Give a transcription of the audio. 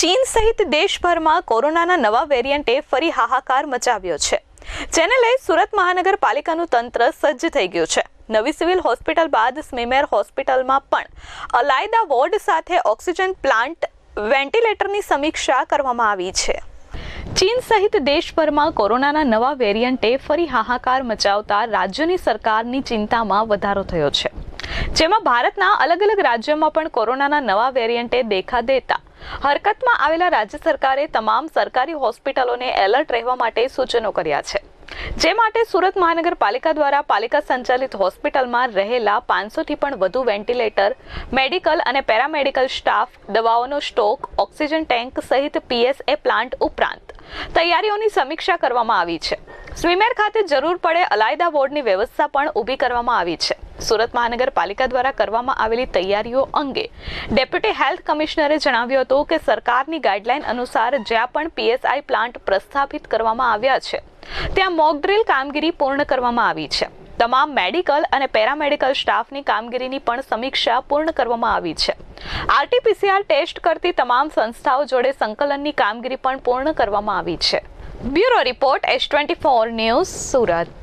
ચીન સહિત દેશભરમાં કોરોનાના નવા વેરિયન્ટે ફરી હાહાકાર મચાવ્યો છે. જેને લઈ સુરત મહાનગરપાલિકાનું તંત્ર સજ્જ થઈ ગયું છે. નવી સિવિલ હોસ્પિટલ બાદ સ્મીમેર હોસ્પિટલમાં પણ અલાયદા વોર્ડ સાથે ઓક્સિજન પ્લાન્ટ વેન્ટિલેટરની સમીક્ષા કરવામાં આવી છે. ચીન સહિત દેશભરમાં કોરોનાના નવા વેરિયન્ટે ફરી હાહાકાર મચાવતા રાજ્યની સરકારની ચિંતામાં વધારો થયો છે. જેમાં ભારતના અલગ અલગ રાજ્યોમાં પણ કોરોનાના નવા વેરિયન્ટે દેખા દેતા. હરકતમાં આવેલા રાજ્ય સરકારે તમામ સરકારી હોસ્પિટલોને એલર્ટ રહેવા માટે સૂચનો કર્યા છે. જે માટે સુરત મહાનગરપાલિકા દ્વારા પાલિકા સંચાલિત હોસ્પિટલમાં રહેલા પાંચસોથી પણ વધુ વેન્ટિલેટર, મેડિકલ અને પેરામેડિકલ સ્ટાફ, દવાઓનો સ્ટોક, ઓક્સિજન ટેન્ક સહિત પીએસએ પ્લાન્ટ ઉપરાંત તૈયારીઓની સમીક્ષા કરવામાં આવી છે. સ્વિમેર ખાતે જરૂર પડે અલાયદા વોર્ડની વ્યવસ્થા પણ ઊભી કરવામાં આવી છે. સુરત મહાનગરપાલિકા દ્વારા કરવામાં આવેલી તૈયારીઓ અંગે ડેપ્યુટી હેલ્થ કમિશનરે જણાવ્યું હતું કે સરકારની ગાઈડલાઈન અનુસાર જ્યાં પણ પીએસઆઈ પ્લાન્ટ પ્રસ્થાપિત કરવામાં આવ્યા છે, ત્યાં મોકડ્રીલ કામગીરી પૂર્ણ કરવામાં આવી છે. તમામ મેડિકલ અને પેરામેડિકલ સ્ટાફની કામગીરીની પણ સમીક્ષા પૂર્ણ કરવામાં આવી છે. આરટીપીસીઆર ટેસ્ટ કરતી તમામ સંસ્થાઓ જોડે સંકલનની કામગીરી પણ પૂર્ણ કરવામાં આવી છે. Bureau report S twenty four news Surat.